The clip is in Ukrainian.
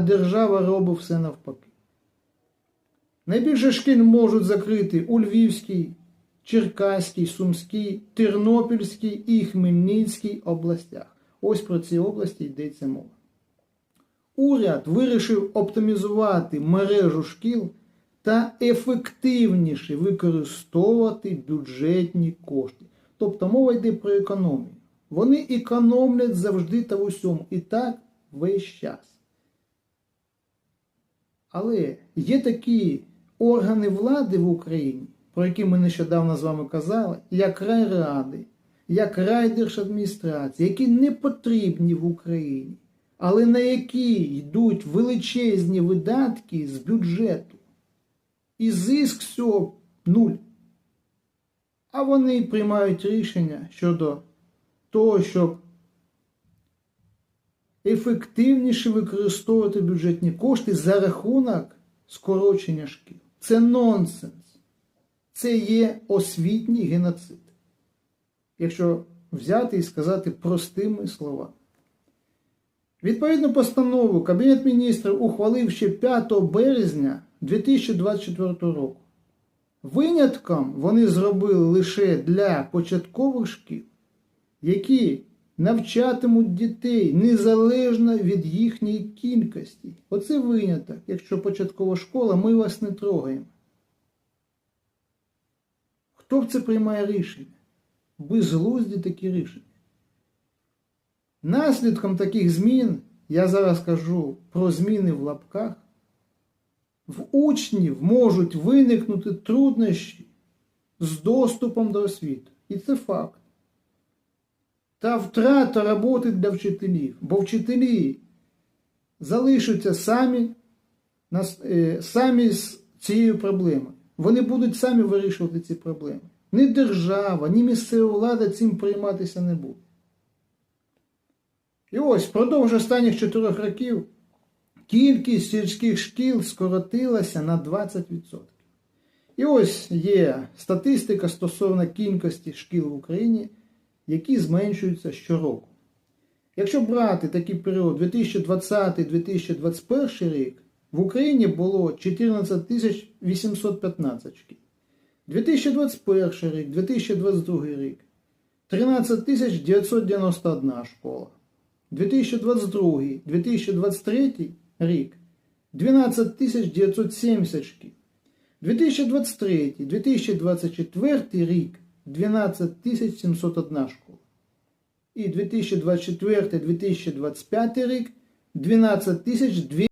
держава робить все навпаки. Найбільше шкіл можуть закрити у Львівській, Черкаській, Сумській, Тернопільській і Хмельницькій областях. Ось про ці області йдеться мова. Уряд вирішив оптимізувати мережу шкіл та ефективніше використовувати бюджетні кошти. Тобто мова йде про економію. Вони економлять завжди та в усьому. І так весь час. Але є такі органи влади в Україні, про які ми нещодавно з вами казали, як райради, як райдержадміністрації, які не потрібні в Україні, але на які йдуть величезні видатки з бюджету. І зиск з нуль. А вони приймають рішення щодо того, щоб ефективніше використовувати бюджетні кошти за рахунок скорочення шкіл. Це нонсенс. Це є освітній геноцид. Якщо взяти і сказати простими словами. Відповідну постанову Кабінет міністрів ухвалив ще 5 березня 2024 року. Винятком вони зробили лише для початкових шкіл, які навчатимуть дітей незалежно від їхньої кількості. Оце виняток. Якщо початкова школа, ми вас не трогаємо. Хто в це приймає рішення? Безглузді такі рішення. Наслідком таких змін, я зараз кажу про зміни в лапках, в учнів можуть виникнути труднощі з доступом до освіти. І це факт. Та втрата роботи для вчителів, бо вчителі залишаться самі, е, самі з цією проблемою. Вони будуть самі вирішувати ці проблеми. Ні держава, ні місцева влада цим прийматися не буде. І ось впродовж останніх чотирьох років кількість сільських шкіл скоротилася на 20%. І ось є статистика стосовно кількості шкіл в Україні, які зменшуються щороку. Якщо брати такий період 2020-2021 рік, в Україні було 14 815 шкіл. 2021 рік, 2022 рік 13 991 школа. 2022-2023 рік 12 970 шкіл. 2023-2024 рік 12 701 школа. І 2024-2025 рік 12 200